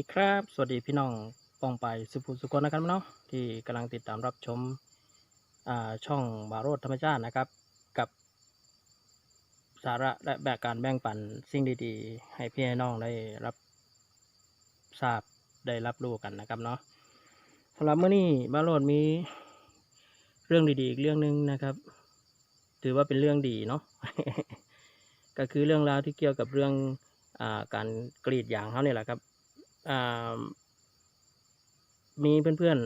ดีครับ สวัสดีพี่น้องป้องไปสุภูสุกนนะครับเนาะที่กำลังติดตามรับชมช่องบาโรดธรรมชาตินะครับ กับ สาระและแบบการแบ่งปันสิ่งดีๆ ให้พี่น้องได้รับทราบได้รับรู้กันนะครับเนาะสำหรับเมื่อนี้บาโรดมีเรื่องดีๆอีกเรื่องหนึ่งนะครับ ถือว่าเป็นเรื่องดีเนาะก็คือเรื่องราวที่เกี่ยวกับเรื่องอการกรีดยางเขาเนี่ยแหละครับ มีเพื่อน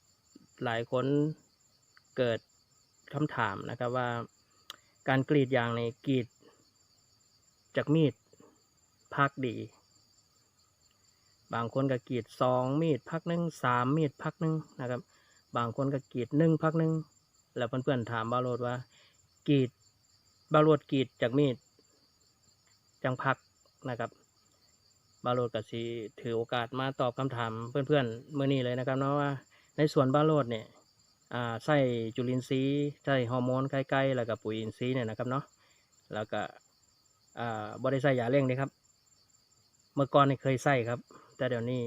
ๆหลายคนเกิดคำถามนะครับว่าการกรีดยางในกรีดจากมีดพักดี บางคนก็กรีดสองมีดพักหนึ่งสามมีดพักหนึ่งนะครับ บางคนก็กรีดหนึ่งพักหนึ่งแล้วเพื่อนๆถามบาโรดว่ากรีดบาโรดกรีดจากมีดจังพักนะครับ บาโรดกับสีถือโอกาสมาตอบคำถามเพื่อนๆเมื่อนี้เลยนะครับเนาะว่าในส่วนบาโรดเนี่ยใส่จุลินทรีย์ใส่ฮอร์โมนใกล้ๆแล้วก็ปุ๋ยอินทรีย์เนี่ยนะครับเนาะแล้วก็อ่าบริใส่ยาเร่งนะครับ เมื่อก่อนเคยใส่ครับ แต่เดี๋ยวนี้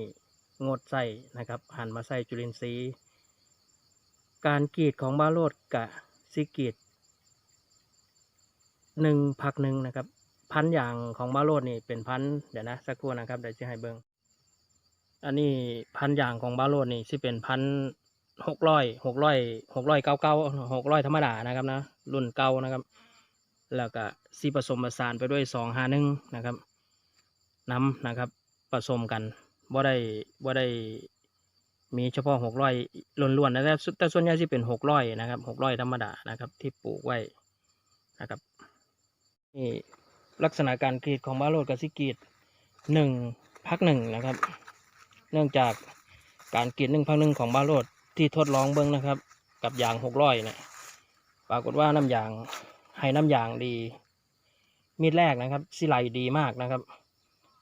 งดใส่นะครับ หันมาใส่จุลินทรีย์ การกีดของบาโรดกับซิกีดหนึ่งพักหนึ่งนะครับ พันธุ์อย่างของบาโรดนี่เป็นพันธุ์เดี๋ยวนะสักครู่นะครับเดี๋ยวจะให้เบิ้งอันนี้พันธุ์อย่างของบาโรดนี่ที่เป็นพันหกร้อยหกร้อยหกร้อยเก้าเก้าหกร้อยธรรมดานะครับนะรุ่นเก่านะครับ แล้วก็ซีผสมผสานไปด้วยสองห้าหนึ่งนะครับน้ำนะครับผสมกันบ่ได้บ่ได้มีเฉพาะหกร้อยล้วนๆนะครับแต่ส่วนใหญ่ที่เป็นหกร้อยนะครับหกร้อยธรรมดานะครับ ที่ปลูกไว้นะครับนี่ ลักษณะการกรีดของบาโรดกับซิกรีดหนึ่งพักหนึ่งนะครับ เนื่องจากการกรีดหนึ่งพักหนึ่งของบาโรดที่ทดลองเบิ้องนะครับ กับยางหกร้อยเนี่ยปรากฏว่าน้ำยางให้น้ำยางดี มีดแรกนะครับสิไหลดีมากนะครับ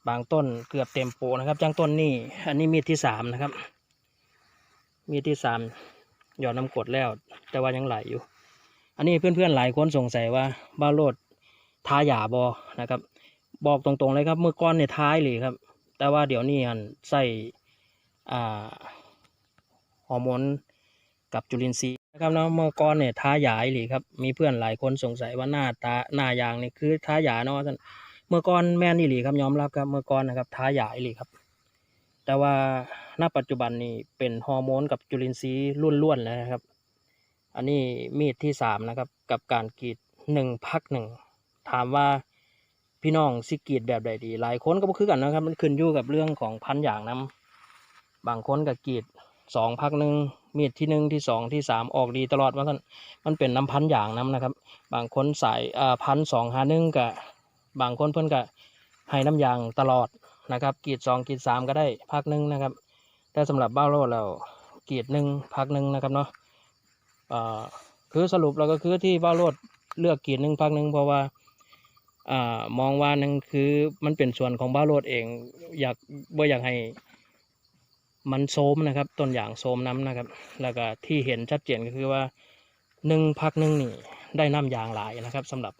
บางต้นเกือบเต็มโปนะครับจังต้นนี่อันนี้มีดที่สามนะครับ มีดที่สามหยอดน้ำกรดแล้ว แต่ว่ายังไหลอยู่ อันนี้เพื่อนๆหลายคนสงสัยว่าบาโรด ทาหยาบอนะครับ บอกตรงๆเลยครับเมื่อก่อนเนี่ยท้ายเลยครับ แต่ว่าเดี๋ยวนี้อันใส่ฮอร์โมนกับจุลินทรีย์นะครับเนาะเมื่อก่อนเนี่ยท้าหยาอีหลีครับ มีเพื่อนหลายคนสงสัยว่าหน้าตาหน้ายางนี่คือท้าหยาเนาะท่านเมื่อก่อนแม่นอีหลีครับยอมรับครับเมื่อก่อนนะครับท้าหยาอีหลีครับ แต่ว่าณปัจจุบันนี่เป็นฮอร์โมนกับจุลินทรีย์ล้วนๆแล้วนะครับ อันนี้มีดที่สามนะครับกับการกรีดหนึ่งพักหนึ่ง ถามว่าพี่น้องสิกรีดแบบใดดี หลายคนก็บ่คือกันนะครับ มันขึ้นอยู่กับเรื่องของพันอย่างนํบางคนก็กรีดสองพักหนึ่งมีดที่หนึ่งที่สองที่สามออกดีตลอดว่านมันเป็นน้ำพันอย่างนํนะครับ บางคนสายอ่พันสองหาหนึ่งกับบางคนเพิ่นก็ให้น้ำยางตลอดนะครับกีดสองกีดสามก็ได้พักหนึ่งนะครับ แต่สำหรับบ้าโลดเรากีดหนึ่งพักหนึ่งนะครับเนาะคือสรุปเราก็คือที่บ้าโลดเลือกกีดหนึ่งพักหนึ่งเพราะว่า มองว่านั่นคือมันเป็นส่วนของบ้าโรดเอง อยากบ่อยากให้มันโซมนะครับต้นอย่างโซมน้ำนะครับ แล้วก็ที่เห็นชัดเจนก็คือว่าหนึ่งพักหนึ่งนี่ได้น้ำยางหลายนะครับสำหรับ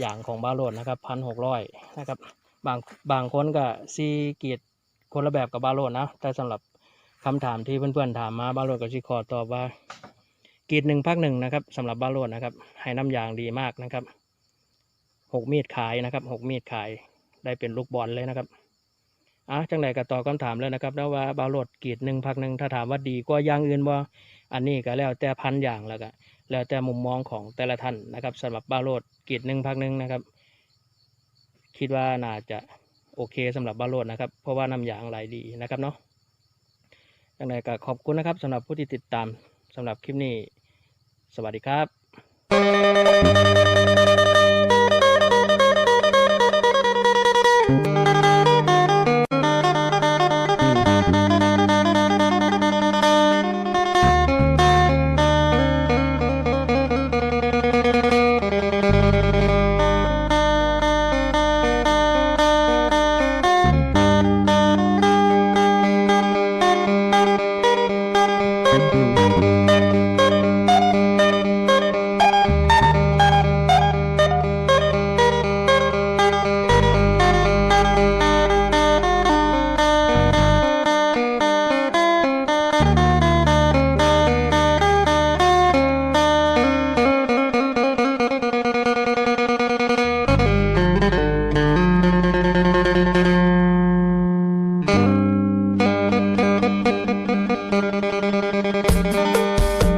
อย่างของบ้าโรดนะครับพันหกร้อยนะครับบางบางคนก็ซีเกียรคนละแบบกับบ้าโรดนะแต่สำหรับคำถามที่เพื่อนๆถามมาบ้าโรดกับชิคอตอบว่ากีดหนึ่งพักหนึ่งนะครับสำหรับบ้าโรดนะครับให้น้ำยางดีมากนะครับ หกมีดขายนะครับหกมีดขายได้เป็นลูกบอลเลยนะครับอะจังไดก็ตอบคำถามเลยนะครับแล้วว่าบาโรดกีดหนึ่งพักหนึ่งถ้าถามว่าดีกว่าอย่างอื่นบ่าอันนี้ก็แล้วแต่พันอย่างแล้วก็แล้วแต่มุมมองของแต่ละท่านนะครับสำหรับบาโรดกีดหนึ่งพักหนึ่งนะครับ คิดว่าน่าจะโอเคสำหรับบาโรดนะครับ เพราะว่าน้ำยางไหลดีนะครับเนาะจังไดก็ขอบคุณนะครับสำหรับผู้ที่ติดตามสำหรับคลิปนี้ สวัสดีครับ Música